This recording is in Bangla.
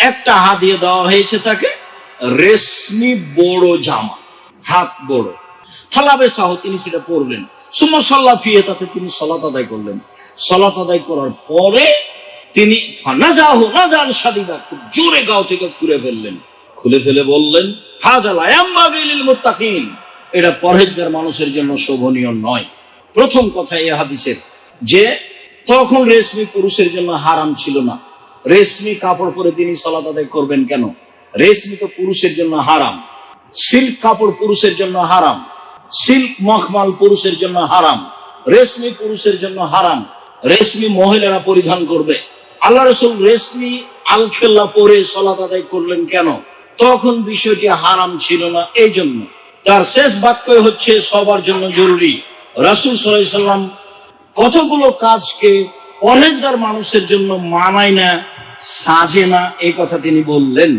একটা হাদিয়ে দেওয়া হয়েছে তাকে, রেশমি বড় জামা, হাত বড়। ফালাবে সাহ তিনি সেটা পরলেন সুম্মা সাল্লাহ ফিয়ে তাতে তিনি সলাত আদায় করলেন। সলাত আদায় করার পরে তিনি নাজাহ নাজান সাদিদা খুব জোরে গাও থেকে খুলে ফেললেন। খুলে ফেলে বললেন, হাজাল আয়াম্বাগিলিল মুত্তাকিন। এটা পরহেজগার মানুষের জন্য শোভনীয় নয়। প্রথম কথা এই হাদিসের যে, তখন রেশমি পুরুষের জন্য হারাম ছিল না। রেশমি কাপড় পরে তিনি সলাত আদায় করবেন কেন? রেশমি তো পুরুষের জন্য হারাম। সিল্ক কাপড় পুরুষের জন্য হারাম। সিল্ক মখমাল পুরুষের জন্য হারাম। রেশমি পুরুষের জন্য হারাম। রেশমি মহিলারা পরিধান করবে। আল্লাহ রসুল রেশমি আলখেল্লা পরে সলাত আদায় করলেন কেন? তখন বিষয়টি হারাম ছিল না এই জন্য তার শেষ বাক্য হচ্ছে সবার জন্য জরুরি। রাসুল সাল্লাম কতগুলো কাজকে পরহেজগার মানুষের জন্য মানায় না সাজে না এই কথা তিনি বললেন।